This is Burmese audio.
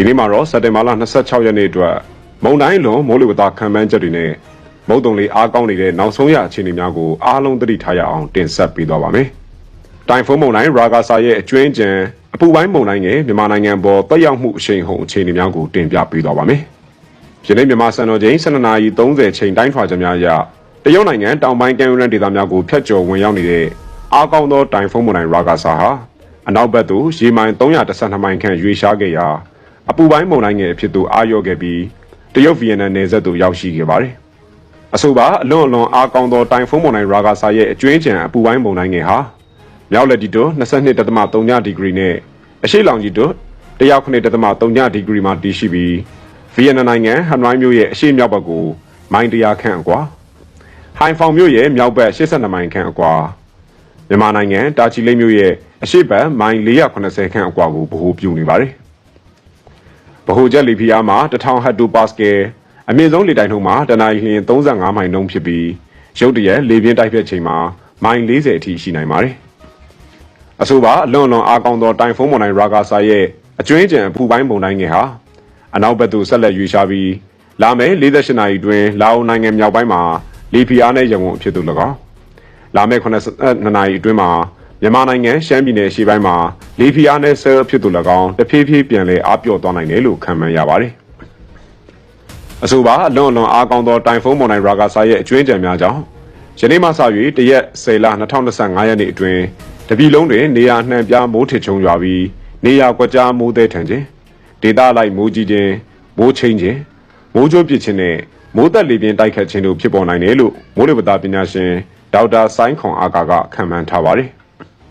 ဒီနေ့မှာတော့စက်တင်ဘာလ26ရက်နေ့အတွက်မုံတိုင်းလွန်မိုးလေဝသခံမှန်းချက်တွေနဲ့မုတ်တုံလေးအားကောင်းနေတဲ့နောက်ဆုံးရအခြေအနေများကိုအားလုံးသတိထားရအောင်တင်ဆက်ပေးသွားပါမယ်။တိုင်ဖုန်းမုန်တိုင်းရာဂါဆာရဲ့အကျွင်းကြံအပူပိုင်းမုန်တိုင်းငယ်မြန်မာနိုင်ငံပေါ်တက်ရောက်မှုအရှိန်ဟုန်အခြေအနေများကိုတင်ပြပေးသွားပါမယ်။ယနေ့မြန်မာစံတော်ချိန်12:30ချိန်တိုင်းထွာချက်များအရတရုတ်နိုင်ငံတောင်ပိုင်းကမ်းရိုးတန်းဒေသများကိုဖျက်ကျော်ဝင်ရောက်နေတဲ့အားကောင်းသောတိုင်ဖုန်းမုန်တိုင်းရာဂါဆာဟာအနောက်ဘက်သို့ရေမိုင်312မိုင်ခန့်ရွေ့ရှားခဲ့ရာ အပူပိုင်းမုန်တိုင်းငယ်အဖြစ်သို့အာရော့ခဲ့ပြီးတရုတ်ဗီယက်နမ်နယ်စပ်သို့ရောက်ရှိခဲ့ပါတယ်။အဆိုပါအလွန်အလွန်အားကောင်းသောတိုင်ဖုန်းမုန်တိုင်းရာဂါဆာရဲ့အကျွင်းကျန်အပူပိုင်းမုန်တိုင်းငယ်ဟာမြောက်လက်တီတို့22.3ဒီဂရီနဲ့အရှိလောင်ကြီးတို့109.3ဒီဂရီမှာတည်ရှိပြီးဗီယက်နမ်နိုင်ငံဟန်နွိုင်းမြို့ရဲ့အရှိမြောက်ဘက်ကိုမိုင်100ခန့်အကွာဟိုင်ဖောင်မြို့ရဲ့မြောက်ဘက်82မိုင်ခန့်အကွာမြန်မာနိုင်ငံတာချီလိတ်မြို့ရဲ့အရှိဘက်မိုင်480ခန့်အကွာကိုဗဟိုပြုနေပါတယ်။ ဗဟိုချက်လီဖီယာမှာ1000ဟက်တိုပါစကယ်အမြင့်ဆုံးလေတိုက်နှုန်းမှာတနအီလရင်35မိုင်နှုန်းဖြစ်ပြီးရုတ်တရက်လေပြင်းတိုက်ဖြတ်ချိန်မှာမိုင်40အထိရှိနိုင်ပါတယ်။အဆိုပါအလွန်အလွန်အားကောင်းသောတိုင်ဖုန်းမုန်တိုင်းရာဂါဆာရဲ့အကျွင်းကျန်အပူပိုင်းမုန်တိုင်းငယ်ဟာအနောက်ဘက်သို့ဆက်လက်ရွေ့ရှားပြီးလာမယ့်48နာရီအတွင်းလာအိုနိုင်ငံမြောက်ပိုင်းမှာလီဖီယာနဲ့ရန်ကုန်အဖြစ်သို့၎င်းလာမယ့်82နာရီအတွင်းမှာ မြန်မာနိုင်ငံရှမ်းပြည်နယ်အရှေ့ပိုင်းမှာလီဖီယာနဲ့ဆဲလ်အဖြစ်သို့၎င်းတဖြည်းဖြည်းပြန်လည်အားပြော့သွားနိုင်တယ်လို့ခန့်မှန်းရပါတယ်။အဆိုပါအလွန်အလွန်အားကောင်းသောတိုင်ဖုန်းမုန်တိုင်းရာဂါဆာရဲ့အကျွင်းကြံများကြောင့်ယနေ့မှစ၍တရက်10လ2025ရက်နေ့အတွင်းတပြည်လုံးတွင်နေရာနှံပြားမိုးထစ်ချုံရွာပြီးနေရာကွက်ကြားမိုးသည်ထန်ခြင်းဒေသလိုက်မိုးကြီးခြင်းမိုးချင်းခြင်းမိုးကြိုးပစ်ခြင်းနဲ့မိုးသက်လေပြင်းတိုက်ခတ်ခြင်းတို့ဖြစ်ပေါ်နိုင်တယ်လို့မိုးလေဝသပညာရှင်ဒေါက်တာဆိုင်းခွန်အာကာကခန့်မှန်းထားပါတယ်။